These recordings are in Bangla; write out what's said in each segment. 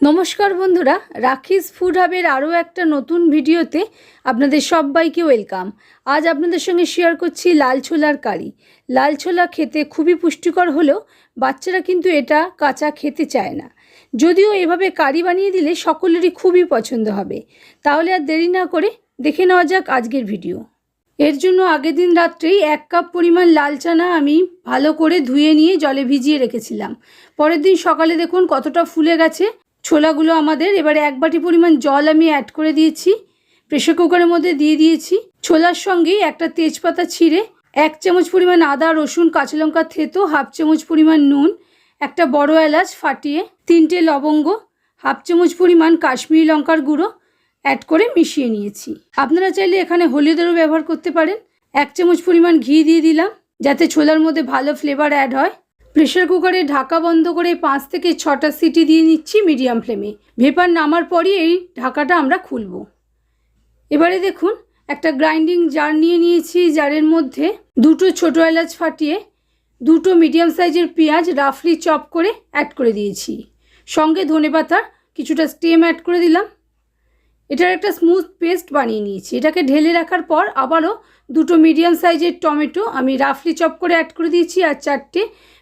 নমস্কার বন্ধুরা, রাখিস ফুড হাবের আরও একটা নতুন ভিডিওতে আপনাদের সবাইকে ওয়েলকাম। আজ আপনাদের সঙ্গে শেয়ার করছি লাল ছোলার কারি। লাল ছোলা খেতে খুবই পুষ্টিকর হলেও বাচ্চারা কিন্তু এটা কাঁচা খেতে চায় না। যদিও এভাবে কারি বানিয়ে দিলে সকলেরই খুবই পছন্দ হবে। তাহলে আর দেরি না করে দেখে নেওয়া যাক আজকের ভিডিও। এর জন্য আগের দিন রাত্রেই এক কাপ পরিমাণ লাল চানা আমি ভালো করে ধুয়ে নিয়ে জলে ভিজিয়ে রেখেছিলাম। পরের দিন সকালে দেখুন কতটা ফুলে গেছে। ছোলাগুলো আমাদের। এবারে এক বাটি পরিমাণ জল আমি অ্যাড করে দিয়েছি। প্রেশার কুকারের মধ্যে দিয়ে দিয়েছি। ছোলার সঙ্গে একটা তেজপাতা ছিঁড়ে এক চামচ পরিমাণ আদা, রসুন, কাঁচা লঙ্কা, থেতো, হাফ চামচ পরিমাণ নুন, একটা বড় এলাচ ফাটিয়ে তিনটে লবঙ্গ, হাফ চামচ পরিমাণ কাশ্মীরি লঙ্কার গুঁড়ো অ্যাড করে মিশিয়ে নিয়েছি। আপনারা চাইলে এখানে হলুদেরও ব্যবহার করতে পারেন। এক চামচ পরিমাণ ঘি দিয়ে দিলাম, যাতে ছোলার মধ্যে ভালো ফ্লেভার অ্যাড হয়। প্রেশার কুকারে ঢাকা বন্ধ করে পাঁচ থেকে ছটা সিটি দিয়ে নিচ্ছি মিডিয়াম ফ্লেমে। ভেপার নামার পরই এই ঢাকাটা আমরা খুলব। এবারে দেখুন, একটা গ্রাইন্ডিং জার নিয়ে নিয়েছি। জারের মধ্যে দুটো ছোটো এলাচ ফাটিয়ে দুটো মিডিয়াম সাইজের পেঁয়াজ রাফলি চপ করে অ্যাড করে দিয়েছি। সঙ্গে ধনেপাতার কিছুটা স্টেম অ্যাড করে দিলাম। এটার একটা স্মুথ পেস্ট বানিয়ে নিয়েছি। এটাকে ঢেলে রাখার পর আবারও দুটো মিডিয়াম সাইজের টমেটো আমি রাফলি চপ করে অ্যাড করে দিয়েছি আর চারটে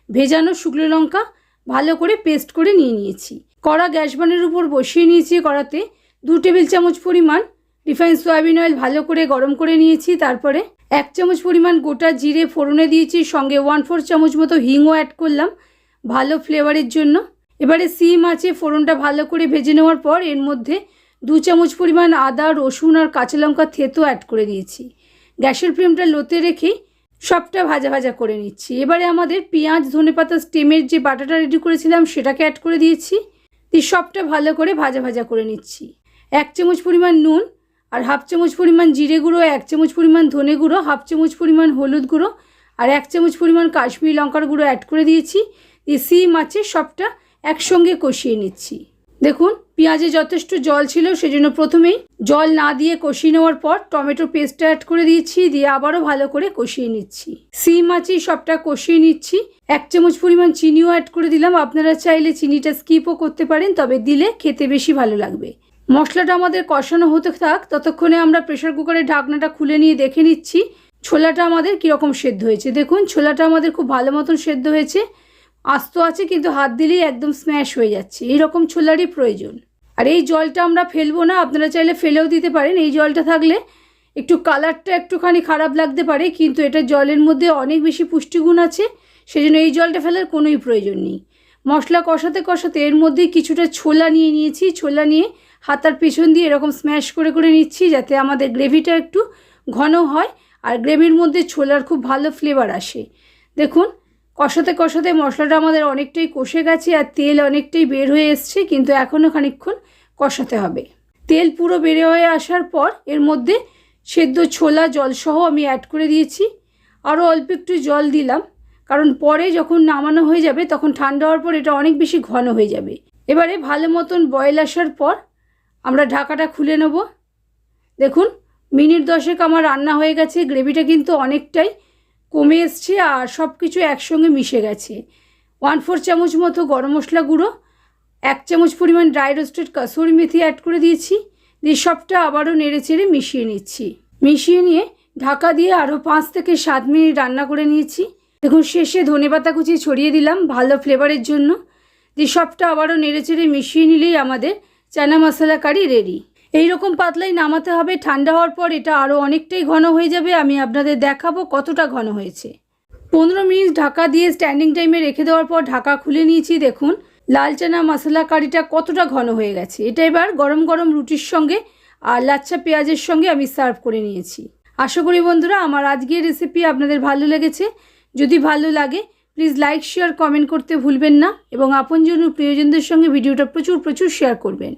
ভেজানো শুকনো লঙ্কা ভালো করে পেস্ট করে নিয়ে নিয়েছি। কড়া গ্যাস বানের উপর বসিয়ে নিয়েছি কড়াতে দু টেবিল চামচ পরিমাণ রিফাইন সয়াবিন অয়েল ভালো করে গরম করে নিয়েছি। তারপরে এক চামচ পরিমাণ গোটা জিরে ফোড়নে দিয়েছি, সঙ্গে ওয়ান ফোর চামচ মতো হিংও অ্যাড করলাম ভালো ফ্লেভারের জন্য। এবারে সিম আছে, ফোড়নটা ভালো করে ভেজে নেওয়ার পর এর মধ্যে দু চামচ পরিমাণ আদা, রসুন আর কাঁচা লঙ্কা থেতো অ্যাড করে দিয়েছি গ্যাসের ফ্লেমটা লোতে রেখেই সবটা ভাজা ভাজা করে নিচ্ছি। এবারে আমাদের পেঁয়াজ, ধনেপাতা, স্টেমের যে বাটাটা রেডি করেছিলাম সেটাকে অ্যাড করে দিয়েছি। দিয়ে সবটা ভালো করে ভাজা ভাজা করে নিচ্ছি। এক চামচ পরিমাণ নুন আর হাফ চামচ পরিমাণ জিরে গুঁড়ো, এক চামচ পরিমাণ ধনে গুঁড়ো, হাফ চামচ পরিমাণ হলুদ গুঁড়ো আর এক চামচ পরিমাণ কাশ্মীরি লঙ্কার গুঁড়ো অ্যাড করে দিয়েছি। দিয়ে সিম আছে, সবটা একসঙ্গে কষিয়ে নিচ্ছি। দেখুন, পেঁয়াজে যথেষ্ট জল ছিল, সেজন্য প্রথমেই জল না দিয়ে কষিয়ে নেওয়ার পর টমেটো পেস্টটা অ্যাড করে দিয়েছি, দিয়ে আবারও ভালো করে কষিয়ে নিচ্ছি। সিম আছে, সবটা কষিয়ে নিচ্ছি। এক চামচ পরিমাণ চিনিও অ্যাড করে দিলাম। আপনারা চাইলে চিনিটা স্কিপও করতে পারেন, তবে দিলে খেতে বেশি ভালো লাগবে। মশলাটা আমাদের কষানো হতে থাক, ততক্ষণে আমরা প্রেশার কুকারের ঢাকনাটা খুলে নিয়ে দেখে নিচ্ছি, ছোলাটা আমাদের কীরকম সেদ্ধ হয়েছে। দেখুন, ছোলাটা আমাদের খুব ভালো মতন সেদ্ধ হয়েছে। আস্ত আছে কিন্তু হাত দিলেই একদম স্ম্যাশ হয়ে যাচ্ছে। এইরকম ছোলারই প্রয়োজন। আর এই জলটা আমরা ফেলব না, আপনারা চাইলে ফেলেও দিতে পারেন। এই জলটা থাকলে একটু কালারটা একটুখানি খারাপ লাগতে পারে, কিন্তু এটা জলের মধ্যে অনেক বেশি পুষ্টিগুণ আছে, সেজন্য এই জলটা ফেলার কোনোই প্রয়োজন নেই। মশলা কষাতে কষাতে এর মধ্যেই কিছুটা ছোলা নিয়ে নিয়েছি। ছোলা নিয়ে হাতার পেছন দিয়ে এরকম স্ম্যাশ করে করে নিচ্ছি, যাতে আমাদের গ্রেভিটা একটু ঘন হয়। আর গ্রেভির মধ্যে ছোলার খুব ভালো ফ্লেভার আসে। দেখুন কষাতে কষাতে মশলাটা আমাদের অনেকটাই কষে গেছে আর তেল অনেকটাই বের হয়ে এসছে, কিন্তু এখনও খানিকক্ষণ কষাতে হবে। তেল পুরো বেড়ে হয়ে আসার পর এর মধ্যে সেদ্ধ ছোলা, জলসহ আমি অ্যাড করে দিয়েছি। আরও অল্প একটু জল দিলাম, কারণ পরে যখন নামানো হয়ে যাবে তখন ঠান্ডা হওয়ার পর এটা অনেক বেশি ঘন হয়ে যাবে। এবারে ভালো মতন বয়েল আসার পর আমরা ঢাকাটা খুলে নেব। দেখুন, মিনিট দশেক আমার রান্না হয়ে গেছে গ্রেভিটা কিন্তু অনেকটাই কমে এসছে আর সব কিছু একসঙ্গে মিশে গেছে। ওয়ান ফোর চামচ মতো গরম মশলা গুঁড়ো, এক চামচ পরিমাণ dry roasted kasuri methi add করে দিয়েছি। দিয়ে সবটা আবারও নেড়ে চেড়ে মিশিয়ে নিচ্ছি। মিশিয়ে নিয়ে ঢাকা দিয়ে আরও পাঁচ থেকে সাত মিনিট রান্না করে নিয়েছি। দেখুন, শেষে ধনেপাতা কুচি ছড়িয়ে দিলাম ভালো ফ্লেভারের জন্য। দিয়ে সবটা আবারও নেড়ে চেড়ে মিশিয়ে নিলেই আমাদের চানা মশলা কারি রেডি এই রকম পাতলাই নামাতে হবে, ঠান্ডা হওয়ার পর এটা আরও অনেকটাই ঘন হয়ে যাবে, আমি আপনাদের দেখাবো কতটা ঘন হয়েছে। পনেরো মিনিট ঢাকা দিয়ে স্ট্যান্ডিং টাইমে রেখে দেওয়ার পর ঢাকা খুলে নিয়েছি, দেখুন। লাল চানা মশলা কারিটা কতটা ঘন হয়ে গেছে। এটা এবার গরম গরম রুটির সঙ্গে আর লাচ্ছা পেঁয়াজের সঙ্গে আমি সার্ভ করে নিয়েছি। আশা করি বন্ধুরা, আমার আজকের রেসিপি আপনাদের ভালো লেগেছে। যদি ভালো লাগে প্লিজ লাইক শেয়ার কমেন্ট করতে ভুলবেন না এবং আপনজন প্রিয়জনদের সঙ্গে ভিডিওটা প্রচুর প্রচুর শেয়ার করবেন।